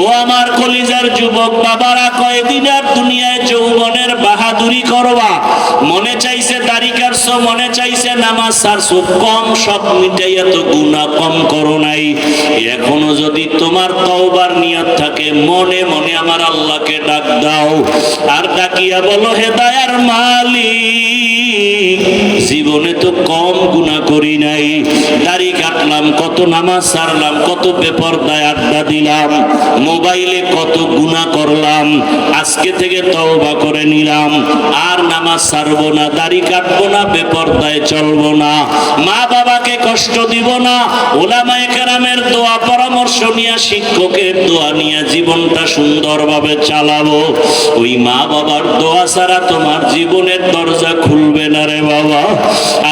ও আমার কলিজার যুবক বাবারা, কয়দিন আর দুনিয়ায় যৌবনের বাহাদুরি করবা? মনে চাইছে দাড়ি কাটছো মনে চাইছে নামাজ সারছো কম, সব মিটাইয়া তো গুণা কম করো নাই। এখনও যদি তোমার তওবার নিয়ত থাকে, মনে মনে আমার আল্লাহকে ডাক দাও। আর ডাকিয়া বলো, হে দায়ার মালিক, জীবনে তো কম গুণা করি কত নামাজ সারলাম, কত পেপার দায় আড্ডা দিলাম, মোবাইলে কত গুণা করলাম, আজকে থেকে তওবা করে নিলাম, আর নামাজ সারবো না, দাড়ি কাটবো না, পেপার দায় চলবো না। মা বাবাকে কষ্ট দিব না। ওলামায়ে কেরামের দোয়া, পরামর্শ নিয়ে, শিক্ষকের দোয়া নিয়ে জীবনটা সুন্দরভাবে চালাবো। ওই মা বাবার দোয়া ছাড়া তোমার জীবনের দরজা খুলবে না রে বাবা।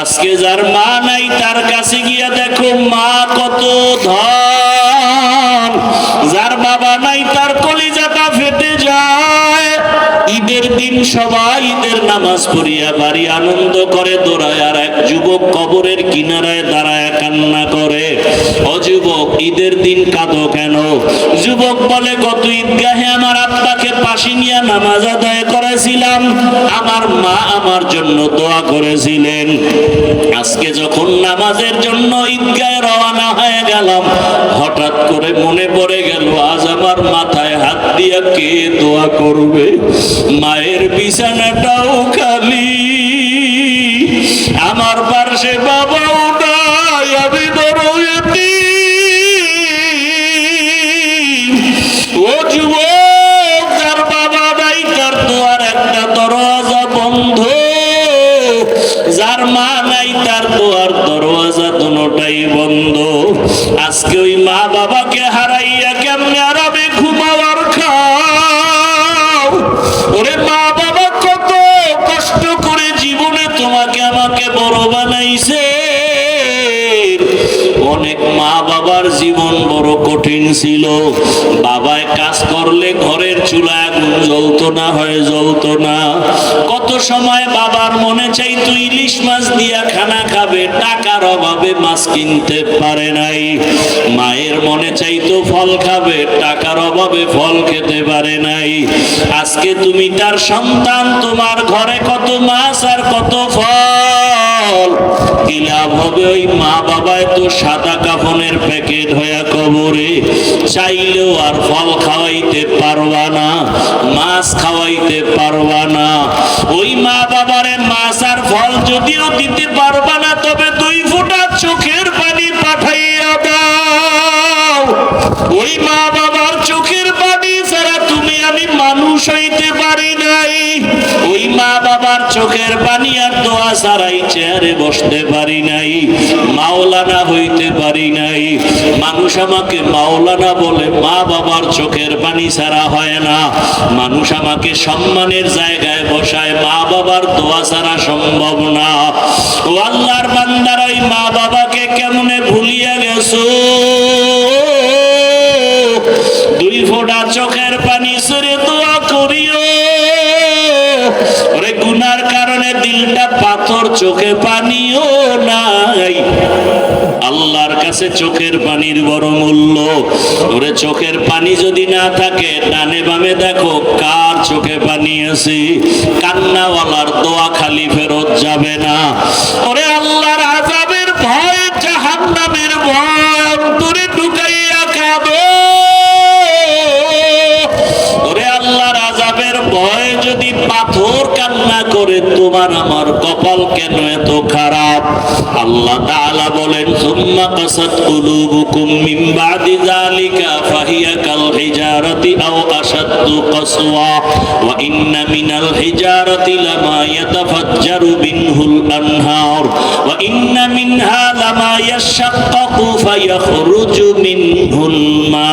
আজকে যার মা নাই, তার কাছে গিয়া দেখো মা কত ধন। যার বাবা নাই, তার কলিজাটা ফেটে যায়। ঈদের দিন সবাই নামাজ পড়িয়া বাড়ি আনন্দ করে দৌড়ায় আর এক যুবক কবরের কিনারায় দাঁড়ায় কান্না করে। ও যুবক, ঈদের দিন কাঁদো কেন? যুবক বলে, গত ঈদগাহে আমার আব্বাকে পাশে নিয়ে নামাজ আদায় করেছিলাম। আমার মা আমার জন্য দোয়া করেছিলেন। আজকে যখন নামাজের জন্য ঈদগাহে রওনা হয়ে গেলাম, হঠাৎ করে মনে পড়ে গেল দিয়া কে দোয়া করবে। মায়ের বিছানাটাও খালি। আমার পার্শ্বে বাবাও ও বাবা তার দোয়ার একটা দরওয়াজা বন্ধ। যার মা দরওয়াজা দুটাই বন্ধ। আজকে ওই মা বাবাকে হারাইয়া ওরে মা বাবা কত কষ্ট করে জীবনে তোমাকে আমাকে বড় বানাইছে। অনেক মা বাবার জীবন বড় কঠিন ছিল। বাবায় কাজ করলে ঘরের চুলা আগুন জ্বলতো না, হয়ে জ্বলতো না। কত সময় বাবার মনে চাই তুই ইলিশ মাছ দিয়া খানা খাবে, টাকার অভাবে মাছ কিনতে পারে নাই। মায়ের মনে চাইতো ফল খাবে, টাকার অভাবে ফল খেতে পারে নাই। আজকে তুমি তার সন্তান, তোমার ঘরে কত মাছ আর কত ফল। কি লাভ হবে ওই মা বাবায় তো সাদা কাফনের প্যাকেট হয়ে কবরে? চাইলেও আর ফল খাওয়াইতে পারবা না, মাছ খাওয়াইতে পারবা না। ওই মা বাবারে মাছ আর ফল যদিও দিতে পারবা না, তবে দুই ফুটা চোখের পানি পাঠাইয়া দাও। ওই মা বাবার চোখের পানি আর দোয়া ছাড়াই চেয়ারে বসতে পারি নাই, মাওলানা হইতে পারি নাই। মানুষ আমাকে মাওলানা বলে, মা বাবার চোখের পানি ছাড়া হয় না। মানুষ আমাকে সম্মানের জায়গায় বসায়, মা বাবার দোয়া ছাড়া সম্ভব না। ও আল্লাহর বান্দার ওই মা বাবাকে কেমনে ভুলিয়া গেছো? দুই ফোঁটা চোখের পানি দিলটা পাথর চোখে পানিও নাই। আল্লাহর কাছে চোখের পানির বড় মূল্য। ওরে চোখের পানি যদি না থাকে, ডানে বামে দেখো কার চোখে পানি আছে। কান্নাওয়ালার দোয়া খালি ফেরত যাবে না। ওরে তোমার আমার কপাল কেন এত খারাপ? আল্লাহ তাআলা বলেন, সুম্মা কাসাত কুলুবুকুম মিন বাদি যালিকা ফাহিয়া কাল হিজারাতি আও আশাদ্দু কাসওয়া। ওয়া ইন্না মিনাল হিজারাতি লামা ইয়াতাফাজ্জারু আনহার। ওয়া ইন্না মিনহা লামা ইয়াশাক্কাকু মিনহুল মা।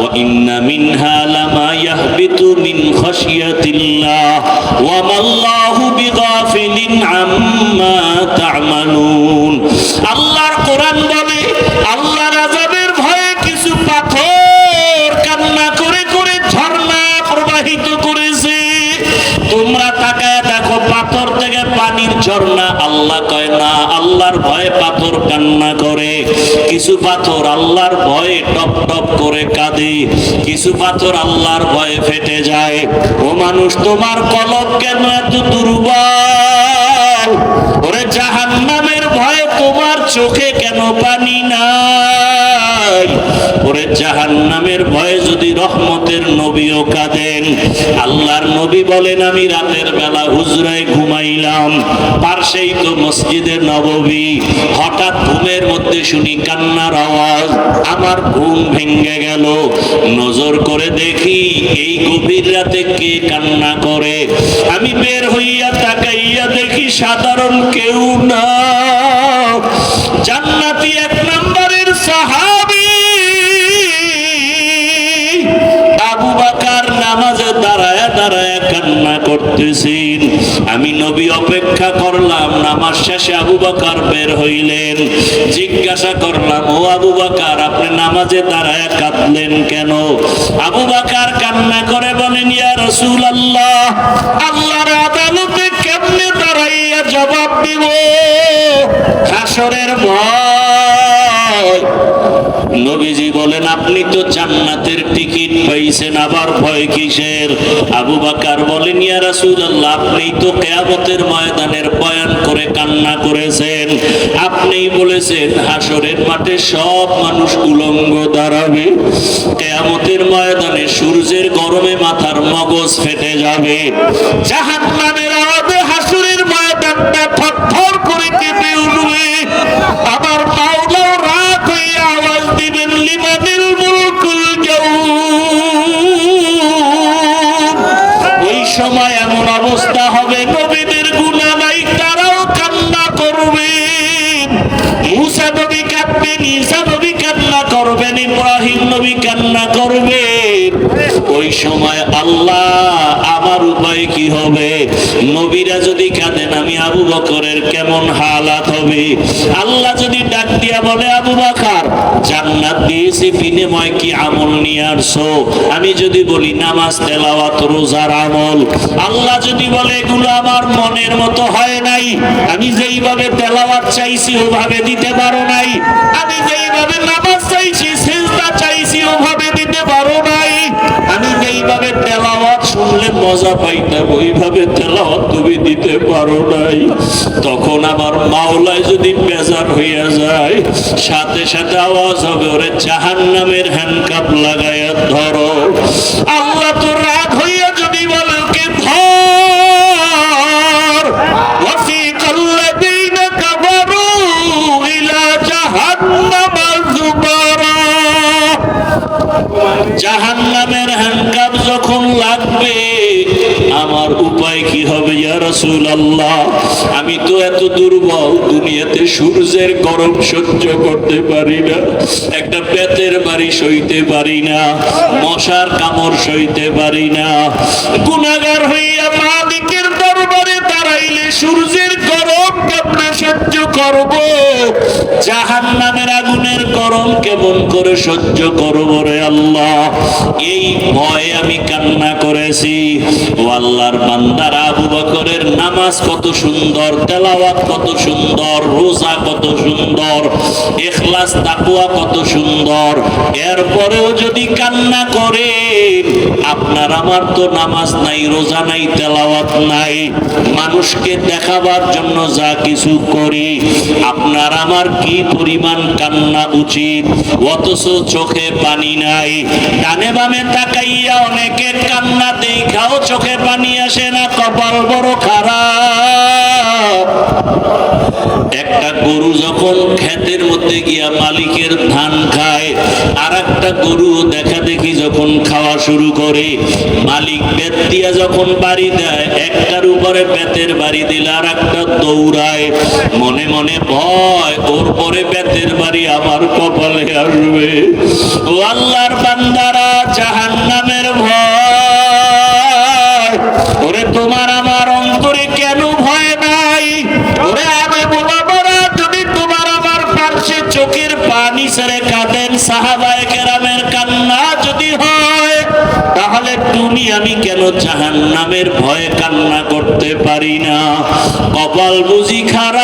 ওয়া ইন্না মিনহা লামা يهبط من خشية الله. وما الله بغافل عما পানির ঝর্ণা, আল্লাহ কয়, না, আল্লাহর ভয়ে পাথর কান্না করে। কিছু পাথর আল্লাহর ভয়ে টপ টপ করে কাঁদে, কিছু পাথর আল্লাহর ভয়ে ফেটে যায়। ও মানুষ, তোমার কলব কেন এত দুর্বল? ওরে জাহান্নামের ভয়ে তোমার চোখে কেন পানি নাই? ওরে জাহান্নামের ভয়ে যদি কাঁদেন আল্লাহর নবী বলেন, আমি রাতের বেলা হুজরায় ঘুমাইলাম। পার্শ্বেই তো মসজিদে নববী। হঠাৎ ঘুমের মধ্যে শুনি কান্নার আওয়াজ। আমার ঘুম ভেঙে গেল। নজর করে দেখি এই গভীর রাতে কে কান্না করে। আমি বের হইয়া তাকাইয়া দেখি সাধারণ কেউ না। জান্নাতি এক নম্বরের সাহাবী দাঁড়ায় কান্না করতেছেন। আমি নবী অপেক্ষা করলাম, নামাজ শেষে আবু বাকার বের হইলেন। জিজ্ঞাসা করলাম, ও আবু বাকার, আপনি নামাজে দাঁড়ায় কাঁদলেন কেন? আবু বাকার কান্না করে বলেন, ইয়া রসুল আল্লাহ আল্লাহর আদালতে কেমনে দাঁড়াইয়া জবাব দিব? হাসরের ভয় নবীজি বলেন, আপনি তো জান্নাতের টিকিট পাইছেন, আবার ভয় কিসের? আবু বাকার বলেন, ইয়া রাসূলুল্লাহ, আপনি তো কিয়ামতের ময়দানের বয়ান করে কান্না করেছেন। আপনিই বলেছেন হাসরের মাঠে সব মানুষ উলঙ্গ দাঁড়াবে। কিয়ামতের ময়দানে সূর্যের গরমে মাথার মগজ ফেটে যাবে। জাহান্নামের অবস্থা হবে, নবীদের গুণা নাই, তারাও কান্না করবে। মুসা নবী কাঁদবেন, ঈসা নবী কান্না করবেন, ইব্রাহিম নবী কান্না করবেন। ওই সময় আল্লাহ উপায় কি হবে? নবীরা যদি কাঁদেন, আমি আবু বকরের কেমন হালাত হবে? আল্লাহ যদি ডাক দিয়া বলে, আবু বাকার, জান্নাত দিয়েছি, বিনিময় কি আমল নিয়ে আসছো? আমি যদি বলি, নামাজ, তেলাওয়াত, রোজার আমল। আল্লাহ যদি বলে, এগুলো আমার মনের মতো হয় নাই। আমি যেইভাবে তেলাওয়াত চাইছি, ওভাবে দিতে পারো নাই। আমি যেইভাবে নামাজ চাইছি, সেজদা চাইছি, ওভাবে দিতে পারো নাই মজা পাইতাম ওইভাবে তেলাওয়াত তুমি দিতে পারো নাই। তখন আমার মাওলায় যদি বেজার হইয়া যায়, সাথে সাথে আওয়াজ হবে, ওরে জাহান্নামের হ্যান্ডকাপ লাগাইয়া ধরো। আল্লাহ তো আমি তো এত দুর্বল, দুনিয়াতে সূর্যের গরম সহ্য করতে পারি না, একটা পেতের বাড়ি সইতে পারি না, মশার কামড় সইতে পারি না। গুণাগার হইয়া মালিকের দরবারে দাঁড়াইলে সূর্যের গরম কেমনে সহ্য করব। জাহান নামের আগুনের গরম কেমন করে সহ্য করব রে আল্লাহ? এই ভয়ে আমি কান্না করেছি। ও আল্লাহর বান্দার, আবু বকরের নামাজ কত সুন্দর, তেলাওয়াত কত সুন্দর, রোজা কত সুন্দর, এখলাস তাকুয়া কত সুন্দর। এরপরেও যদি কান্না করে আপনার আমার তো নামাজ নাই, রোজা নাই, তেলাওয়াত নাই। মানুষকে দেখাবার জন্য যা কিছু করি, আপনার আমার কি পরিমাণ কান্না উচিত? অথচ চোখে পানি নাই। ডানে বামে তাকাইয়া অনেকের কান্না দেখাও চোখে পানি আসে না, কপাল বড় খারাপ। একটা গরু যখন ক্ষেতের মধ্যে গিয়া মালিকের ধান খায় আর একটা গরু দেখা দেখি যখন খাওয়া শুরু করে, মালিক বেত যখন বাড়ি দেয়, একটার উপরে বেতের বাড়ি দিলে আর একটা দৌড়ায়। মনে মনে ভয়, ওর পরে বেতের বাড়ি আমার কপালে আসবে। ও আল্লাহর বান্দারা ভয়। সাহাবায়ে কেরামের কান্না যদি হয়, তাহলে তুমি আমি কেন জাহান নামের ভয়ে কান্না করতে পারি না? কপাল বুঝি খারাপ।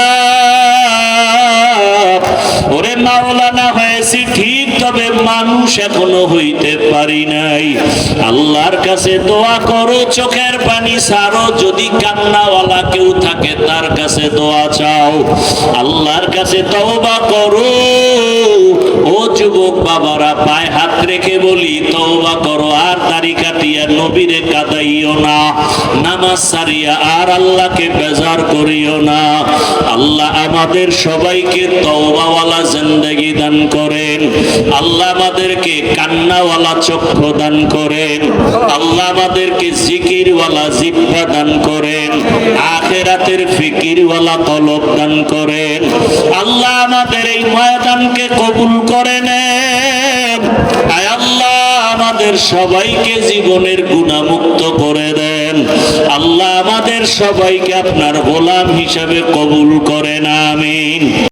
ওরে মাওলানা হয়েছি ঠিক, তবে মানুষ এখনও হইতে পারি নাই। আল্লাহর কাছে দোয়া করো, চোখের পানি সারো যদি কান্নাওয়ালা কেউ থাকে, তার কাছে দোয়া চাও। আল্লাহর কাছে তওবা করো। যুবক বাবারা, পায়ে হাত রেখে বলি, তওবা করো, আর দাড়ি কাটিয়া নবীরে কাদাইও না। নামাজ সারিয়া আর আল্লাহকে বেজার করিও না। আল্লাহ আমাদের সবাইকে তওবাওয়ালা জিন্দেগি দান করেন। আল্লাহ আমাদেরকে কান্নাওয়ালা চক্ষু দান করেন। আল্লাহ আমাদেরকে জিকিরওয়ালা জিব্বা দান করেন। আখেরাতের ফিকিরওয়ালা তলব দান করেন আল্লাহ আমাদের এই ময়দানকে কবুল করে নেন। আয় আল্লাহ আমাদের সবাইকে জীবনের গুণামুক্ত করে দেন। আল্লাহ আমাদের সবাইকে আপনার গোলাম হিসাবে কবুল করেন, আমিন।